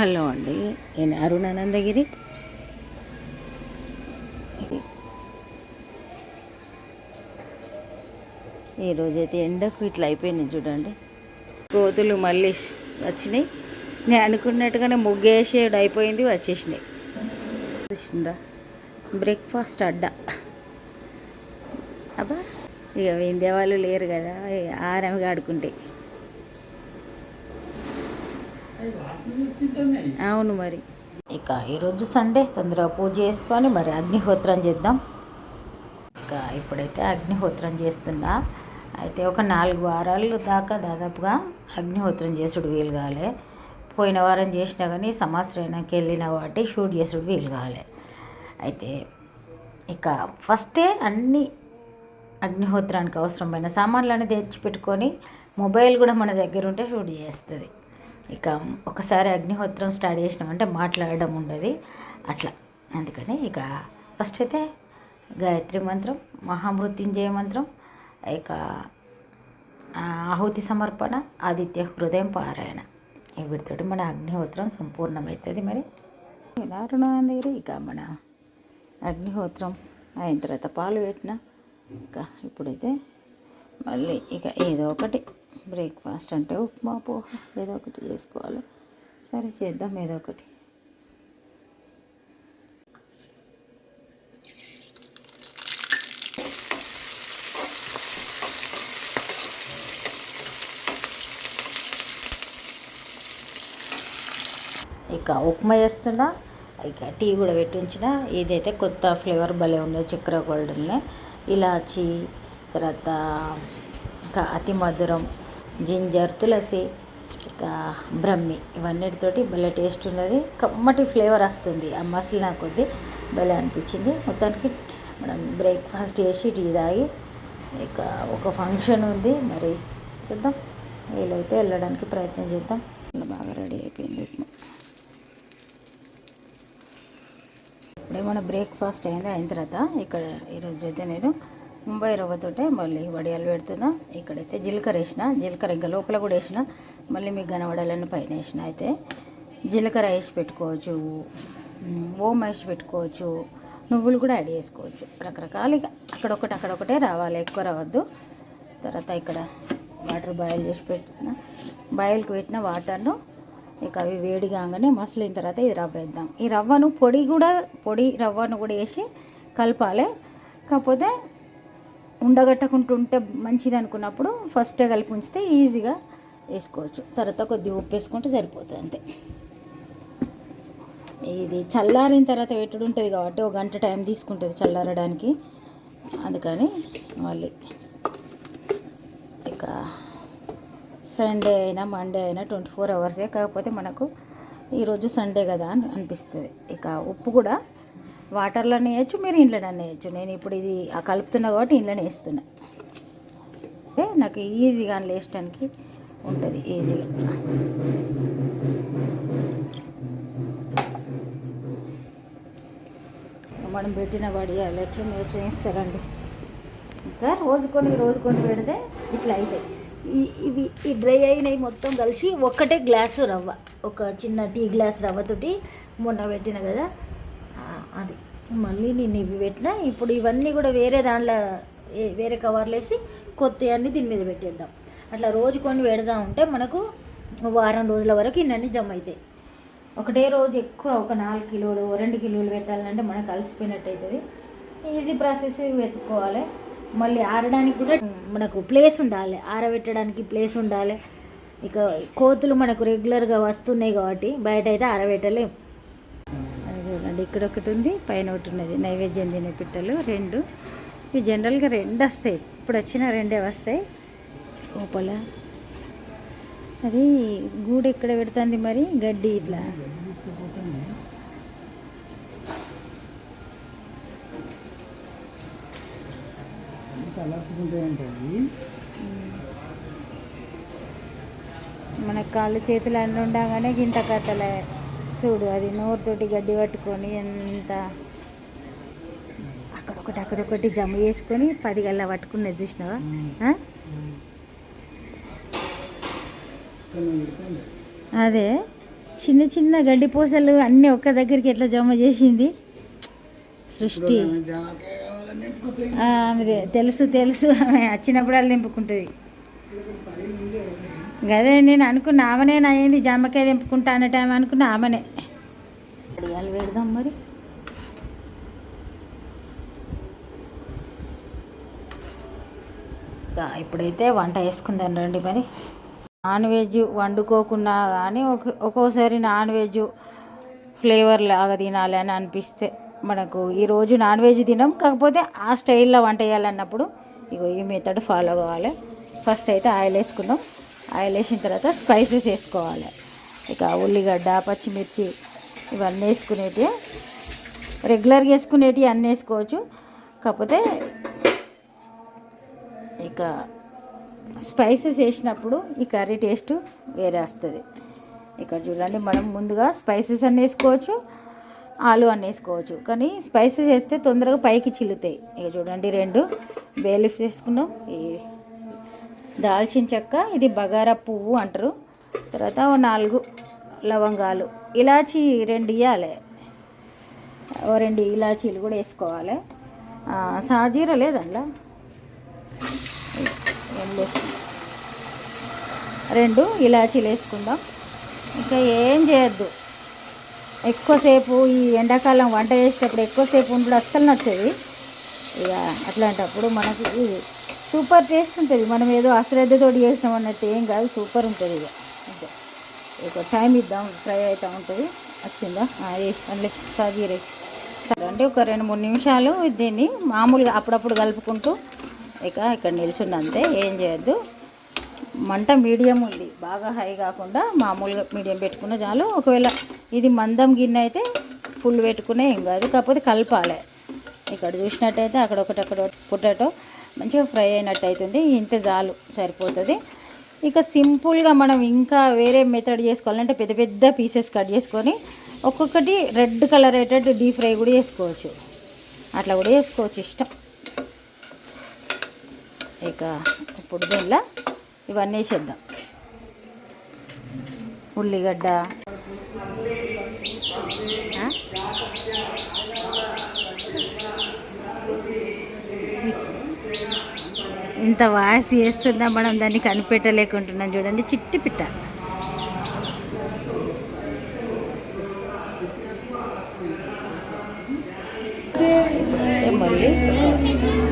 Hello అండి నేను అరుణానందగిరి ఈరోజైతే ఎండకు ఇట్లా అయిపోయింది చూడండి. కోతులు మళ్ళీ వచ్చినాయి. నేను అనుకున్నట్టుగానే ముగ్గేసేడు అయిపోయింది వచ్చేసినాయి. చూసిందా బ్రేక్ఫాస్ట్ అడ్డా. అబ్బా ఇక విందే వాళ్ళు లేరు కదా ఇక ఆడుకుంటాయి అవును మరి. ఇక ఈరోజు సండే తొందరగా పూజ చేసుకొని మరి అగ్నిహోత్రం చేద్దాం. ఇక ఇప్పుడైతే అగ్నిహోత్రం చేస్తున్నా. అయితే ఒక నాలుగు వారాలు దాకా దాదాపుగా అగ్నిహోత్రం చేసుడు వీలు కాలే. పోయిన వారం చేసినా కానీ సమాశ్రయానికి వెళ్ళిన వాటి షూట్ చేసుడు వీలు కాలే. అయితే ఇక ఫస్టే అన్ని అగ్నిహోత్రానికి అవసరమైన సామాన్లు అనేది తెచ్చిపెట్టుకొని మొబైల్ కూడా మన దగ్గర ఉంటే షూట్ చేస్తుంది. ఇక ఒకసారి అగ్నిహోత్రం స్టార్ట్ చేసినామంటే మాట్లాడడం ఉండదు. అట్లా. అందుకని ఇక ఫస్ట్ అయితే గాయత్రి మంత్రం మహామృత్యుంజయ మంత్రం ఇక ఆహుతి సమర్పణ ఆదిత్య హృదయం పారాయణ. వీటితోటి మన అగ్నిహోత్రం సంపూర్ణమవుతుంది మరి. అరుణాందగిరి ఇక మన అగ్నిహోత్రం అయిన తర్వాత పాలు పెట్టిన. ఇక ఇప్పుడైతే మళ్ళీ ఇక ఏదో ఒకటి బ్రేక్ఫాస్ట్ అంటే ఉప్మా పోహ ఏదో ఒకటి చేసుకోవాలి. సరే చేద్దాం ఏదో ఒకటి. ఇక ఉప్మా చేస్తున్నా ఇక టీ కూడా పెట్టి ఉంచిన ఇదైతే కొత్త ఫ్లేవర్ భలే ఉండేది చక్కెర గోల్డెన్లే ఇలాచి తర్వాత ఇంకా అతి మధురం జింజర్ తులసి ఇంకా బ్రహ్మి. ఇవన్నిటితోటి భలే టేస్ట్ ఉన్నది. కమ్మటి ఫ్లేవర్ వస్తుంది. ఆ మసాలా కొద్దీ భలే అనిపించింది. మొత్తానికి మనం బ్రేక్ఫాస్ట్ చేసి టీ తాగి ఇక ఒక ఫంక్షన్ ఉంది. మరి చూద్దాం. వీలైతే వెళ్ళడానికి ప్రయత్నం చేద్దాం. బాగా రెడీ అయిపోయింది. ఇప్పుడు ఇప్పుడే మన బ్రేక్ఫాస్ట్ అయింది. అయిన తర్వాత ఇక్కడ ఈరోజు అయితే నేను ముంబై రవ్వతోటే మళ్ళీ వడియాలు పెడుతున్నా. ఇక్కడైతే జీలకర్ర వేసిన జీలకర్ర ఇంకా లోపల కూడా వేసిన. మళ్ళీ మీకు కనబడాలని పైన వేసిన అయితే జీలకర్ర వేసి పెట్టుకోవచ్చు. ఓం వేసి పెట్టుకోవచ్చు. నువ్వులు కూడా యాడ్ చేసుకోవచ్చు. రకరకాలుగా అక్కడొకటి అక్కడొకటే రావాలి. ఎక్కువ రావద్దు. తర్వాత ఇక్కడ వాటర్ బాయిల్ చేసి పెట్టిన బాయిల్కి పెట్టిన వాటర్ను ఇక అవి వేడి కాగానే మసలిన తర్వాత ఇది రవ్వ వేద్దాం. ఈ రవ్వను పొడి కూడా పొడి రవ్వను కూడా వేసి కలపాలి. కాకపోతే ఉండగట్టకుండా ఉంటే మంచిది అనుకున్నప్పుడు ఫస్టే కలిపి ఉంచితే ఈజీగా వేసుకోవచ్చు. తర్వాత కొద్దిగా ఉప్పు వేసుకుంటే సరిపోతుంది అంతే. ఇది చల్లారిన తర్వాత వెట్టుడు ఉంటుంది కాబట్టి ఒక గంట టైం తీసుకుంటుంది చల్లారడానికి. అందుకని మళ్ళీ ఇక సండే అయినా మండే అయినా ట్వంటీ ఫోర్ అవర్సే కాకపోతే మనకు ఈరోజు సండే కదా అని అనిపిస్తుంది. ఇక ఉప్పు కూడా వాటర్లోనే వేయచ్చు మీరు ఇంట్లోనే వేయచ్చు. నేను ఇప్పుడు ఇది ఆ కలుపుతున్నా కాబట్టి ఇంట్లోనే వేస్తున్నా. అంటే నాకు ఈజీగా లేచడానికి ఉంటుంది ఈజీగా. మనం పెట్టిన వడియాలు ఎట్లా మీరు చేయిస్తారండి. ఇంకా రోజు కొన్ని రోజు కొన్ని పెడితే ఇట్లా అవుతాయి ఇవి ఈ డ్రై అయినవి మొత్తం కలిసి ఒక్కటే గ్లాసు రవ్వ ఒక చిన్న టీ గ్లాస్ రవ్వతోటి మొన్న పెట్టిన కదా అది. మళ్ళీ నేను ఇవి పెట్టిన ఇప్పుడు ఇవన్నీ కూడా వేరే దాంట్లో ఏ- వేరే కవర్లు వేసి కొత్త అన్నీ దీని మీద పెట్టేద్దాం. అట్లా రోజు కొన్ని పెడదాం ఉంటే మనకు వారం రోజుల వరకు ఇన్నన్నీ జమ అవుతాయి. ఒకటే రోజు ఎక్కువ ఒక నాలుగు కిలోలు రెండు కిలోలు పెట్టాలంటే మనకు అలసిపోయినట్టు అవుతుంది. ఈజీ ప్రాసెస్ వెతుక్కోవాలి. మళ్ళీ ఆరడానికి కూడా మనకు ప్లేస్ ఉండాలి. ఆరబెట్టడానికి ప్లేస్ ఉండాలి. ఇక కోతులు మనకు రెగ్యులర్గా వస్తున్నాయి కాబట్టి బయట అయితే ఆరబెట్టలేం. అది ఇక్కడ ఒకటి ఉంది పైన ఒకటి ఉన్నది. నైవేద్యం తినే పిట్టలు రెండు. ఇవి జనరల్గా రెండు వస్తాయి. ఇప్పుడు వచ్చిన రెండే వస్తాయి. లోపల అది గూడు ఎక్కడ పెడుతుంది మరి? గడ్డి ఇట్లా. మన కాళ్ళు చేతులు అన్నీ ఉండగానే గింత కథలే. చూడు అది నోరుతోటి గడ్డి పట్టుకొని ఎంత అక్కడొకటి అక్కడొకటి జమ చేసుకొని పది గల్లా పట్టుకున్నది చూసినావా? అదే చిన్న చిన్న గడ్డి పూసలు అన్నీ ఒక్క దగ్గరికి ఎట్లా జమ చేసింది? సృష్టి. తెలుసు తెలుసు. ఆమె వచ్చినప్పుడు అది నింపుకుంటుంది. అదే నేను అనుకున్న ఆమెనే నా ఏంది జామకాయ తెంపుకుంటా అన్న టైం అనుకున్న ఆమెనే. అడిగాలు పెడదాం మరి. ఇప్పుడైతే వంట వేసుకుందాం రండి మరి. నాన్ వెజ్ వండుకోకున్నా కానీ ఒక ఒక్కోసారి నాన్ వెజ్ ఫ్లేవర్ లాగా తినాలి అని అనిపిస్తే మనకు ఈరోజు నాన్ వెజ్ తినం కాకపోతే ఆ స్టైల్లో వంట చేయాలన్నప్పుడు ఇగో ఈ మెథడ్ ఫాలో కావాలి. ఫస్ట్ అయితే ఆయిల్ వేసుకుందాం. ఆయిల్ వేసిన తర్వాత స్పైసెస్ వేసుకోవాలి. ఇక ఉల్లిగడ్డ పచ్చిమిర్చి ఇవన్నీ వేసుకునేటి రెగ్యులర్గా వేసుకునేటివి అన్నీ వేసుకోవచ్చు. కాకపోతే ఇక స్పైసెస్ వేసినప్పుడు ఈ కర్రీ టేస్ట్ వేరే వస్తుంది. ఇక్కడ చూడండి మనం ముందుగా స్పైసెస్ అన్నీ వేసుకోవచ్చు ఆలు అన్నీ వేసుకోవచ్చు. కానీ స్పైసెస్ వేస్తే తొందరగా పైకి చిల్లుతాయి. ఇక చూడండి రెండు బేలిఫ్ వేసుకున్నాం. ఈ దాల్చిన చెక్క ఇది బగారా పువ్వు అంటారు. తర్వాత ఓ నాలుగు లవంగాలు ఇలాచి రెండు ఇవ్వాలి ఓ రెండు ఇలాచీలు కూడా వేసుకోవాలి. సాజీర లేదండి రెండు ఇలాచీలు వేసుకుందాం. ఇంకా ఏం చేయొద్దు. ఎక్కువసేపు ఈ ఎండాకాలం వంట చేసేటప్పుడు ఎక్కువసేపు ఉండడం అస్సలు నచ్చేది. ఇక అట్లాంటప్పుడు మనకి సూపర్ టేస్ట్ ఉంటుంది. మనం ఏదో అశ్రద్ధతో చేసినాం అన్నట్టు ఏం కాదు సూపర్ ఉంటుంది ఇక అంతే. ఇక టైం ఇద్దాం ఫ్రై అవుతూ ఉంటుంది. వచ్చిందా? అందులో సాజీరే అంటే ఒక రెండు మూడు నిమిషాలు దీన్ని మామూలుగా అప్పుడప్పుడు కలుపుకుంటూ ఇక ఇక్కడ నిల్చుండి అంతే ఏం చేయొద్దు. మంట మీడియం ఉంది బాగా హై కాకుండా మామూలుగా మీడియం పెట్టుకున్న చాలు. ఒకవేళ ఇది మందం గిన్నె అయితే ఫుల్ పెట్టుకునే ఏం కాదు కాకపోతే కలపాలి. ఇక్కడ చూసినట్టయితే అక్కడ ఒకటి అక్కడ పొటాటో మంచిగా ఫ్రై అయినట్టు అవుతుంది. ఇంత చాలు సరిపోతుంది. ఇక సింపుల్గా మనం ఇంకా వేరే మెథడ్ చేసుకోవాలంటే పెద్ద పెద్ద పీసెస్ కట్ చేసుకొని ఒక్కొక్కటి రెడ్ కలర్ అయ్యేటట్టు డీప్ ఫ్రై కూడా చేసుకోవచ్చు. అట్లా కూడా చేసుకోవచ్చు ఇష్టం. ఇక ఇప్పుడు దీనిలో ఇవన్నీ వేసేద్దాం. ఉల్లిగడ్డ. ఇంత వాసి వేస్తున్నా మనం దాన్ని కనిపెట్టలేకుంటున్నాం చూడండి చిట్టి పిట్ట. మళ్ళీ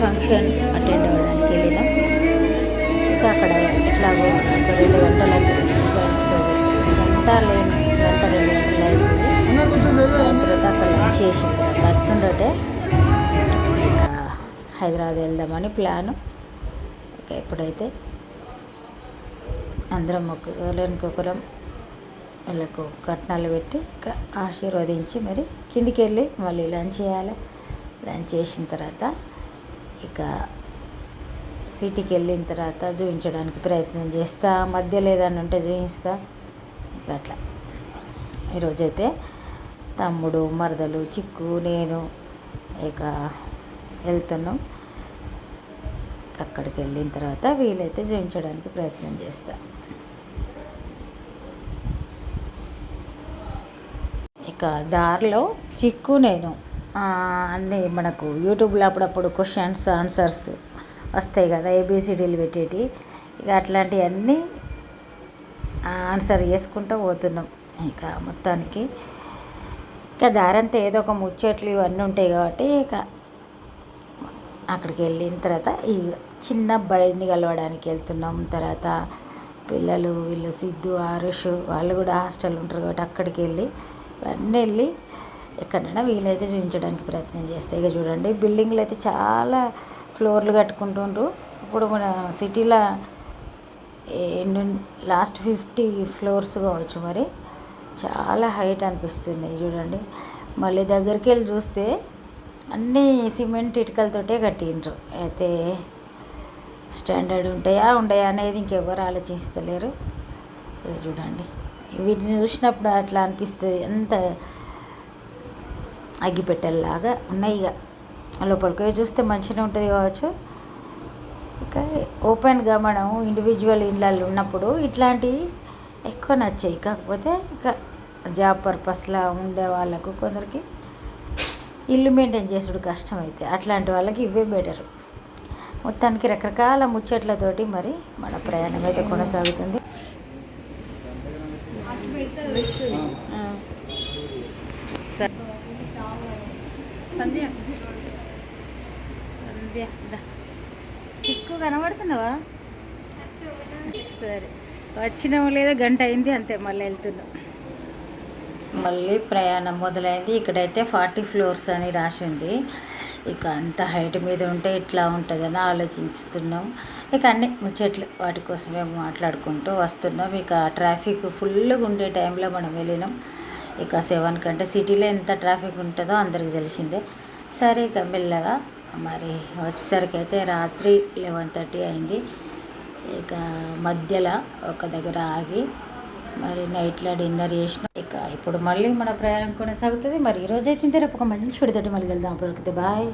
ఫంక్షన్ అటెండ్ అవ్వడానికి వెళ్ళినాం. ఇంకా అక్కడ ఎట్లాగో ఒక రెండు గంటలు గడుస్తుంది. గంట లేదు గంట రెండు గంటలు అవుతుంది. దాని తర్వాత అక్కడ లంచ్ చేసిన తర్వాత అట్నుండటే ఇక హైదరాబాద్ వెళ్దామని ప్లాను. ఇక ఎప్పుడైతే అందరం ఒకరికొకరం వీళ్ళకు కట్నాలు పెట్టి ఆశీర్వదించి మరి కిందికి వెళ్ళి మళ్ళీ లంచ్ చేయాలి. లంచ్ చేసిన తర్వాత ఇక సిటీకి వెళ్ళిన తర్వాత చూపించడానికి ప్రయత్నం చేస్తా మధ్యలో ఏదైనా ఉంటే చూపిస్తా అట్లా ఈరోజైతే తమ్ముడు మరదలు చిక్కు నేను ఇక వెళ్తున్నాం. అక్కడికి వెళ్ళిన తర్వాత వీలైతే చూపించడానికి ప్రయత్నం చేస్తా. ఇక దారిలో చిక్కు నేను. అన్ని అన్నీ మనకు యూట్యూబ్లో అప్పుడప్పుడు క్వశ్చన్స్ ఆన్సర్స్ వస్తాయి కదా ఏబిసిడీలు పెట్టేటి. ఇక అట్లాంటివన్నీ ఆన్సర్ చేసుకుంటూ పోతున్నాం ఇక మొత్తానికి. ఇక దారంతా ఏదో ఒక ముచ్చట్లు ఇవన్నీ ఉంటాయి కాబట్టి ఇక అక్కడికి వెళ్ళిన తర్వాత ఈ చిన్న అబ్బాయిని కలవడానికి వెళ్తున్నాం. తర్వాత పిల్లలు వీళ్ళు సిద్ధు ఆరుష్ వాళ్ళు కూడా హాస్టల్ ఉంటారు కాబట్టి అక్కడికి వెళ్ళి ఇవన్నీ వెళ్ళి ఎక్కడైనా వీలైతే చూపించడానికి ప్రయత్నం చేస్తాయి ఇక చూడండి. బిల్డింగ్లు అయితే చాలా ఫ్లోర్లు కట్టుకుంటుండ్రు. ఇప్పుడు మన సిటీలో ఎండు లాస్ట్ ఫిఫ్టీ ఫ్లోర్స్ కావచ్చు మరి. చాలా హైట్ అనిపిస్తున్నాయి చూడండి. మళ్ళీ దగ్గరికి వెళ్ళి చూస్తే అన్నీ సిమెంట్ ఇటుకలతోటే కట్టిండ్రు. అయితే స్టాండర్డ్ ఉంటాయా ఉండయా అనేది ఇంకెవరు ఆలోచిస్తలేరు. చూడండి. వీటిని చూసినప్పుడు అట్లా అనిపిస్తుంది. ఎంత అగ్గిపెట్టెల్లాగా ఉన్నాయి ఇక లోపలికి చూస్తే మంచిగా ఉంటుంది కావచ్చు. ఇక ఓపెన్గా మనం ఇండివిజువల్ ఇళ్ళల్లో ఉన్నప్పుడు ఇట్లాంటివి ఎక్కువ నచ్చాయి. కాకపోతే ఇక జాబ్ పర్పస్లో ఉండే వాళ్ళకు కొందరికి ఇల్లు మెయింటైన్ చేసుడు కష్టమైతే అట్లాంటి వాళ్ళకి ఇవే బెటర్. మొత్తానికి రకరకాల ముచ్చట్లతోటి మరి మన ప్రయాణం అయితే కొనసాగుతుంది ఎక్కువ చిక్కు కనబడుతున్నావా? సరే. వచ్చినాము లేదా గంట అయింది అంతే మళ్ళీ వెళ్తున్నాం. మళ్ళీ ప్రయాణం మొదలైంది. ఇక్కడైతే ఫార్టీ ఫ్లోర్స్ అని రాసి ఉంది. ఇక అంత హైట్ మీద ఉంటే ఇట్లా ఉంటుందని ఆలోచిస్తున్నాం. ఇక అన్ని ముచ్చట్లు వాటి కోసమే మాట్లాడుకుంటూ వస్తున్నాం. ఇక ట్రాఫిక్ ఫుల్గా ఉండే టైంలో మనం వెళ్ళినాం. ఇక సెవెన్ కంటే సిటీలో ఎంత ట్రాఫిక్ ఉంటుందో అందరికి తెలిసిందే. సరే ఇక మెల్లగా మరి వచ్చేసరికి అయితే రాత్రి లెవెన్ థర్టీ అయింది. ఇక మధ్యలో ఒక దగ్గర ఆగి మరి నైట్లో డిన్నర్ చేసిన ఇక ఇప్పుడు మళ్ళీ మన ప్రయాణం కొనసాగుతుంది. మరి ఈరోజు అయితే రేపు ఒక మంచి విడతటి మళ్ళీ వెళ్దాం. అప్పటికైతే బాయ్.